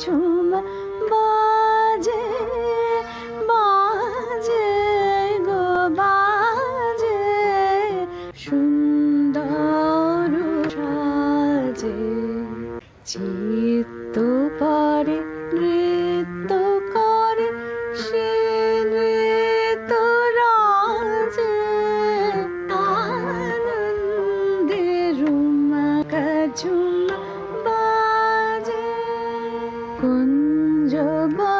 ঝুম বাজে বাজে গো বাজে। সুন্দর সাজে চিত্ত পারে kunjaba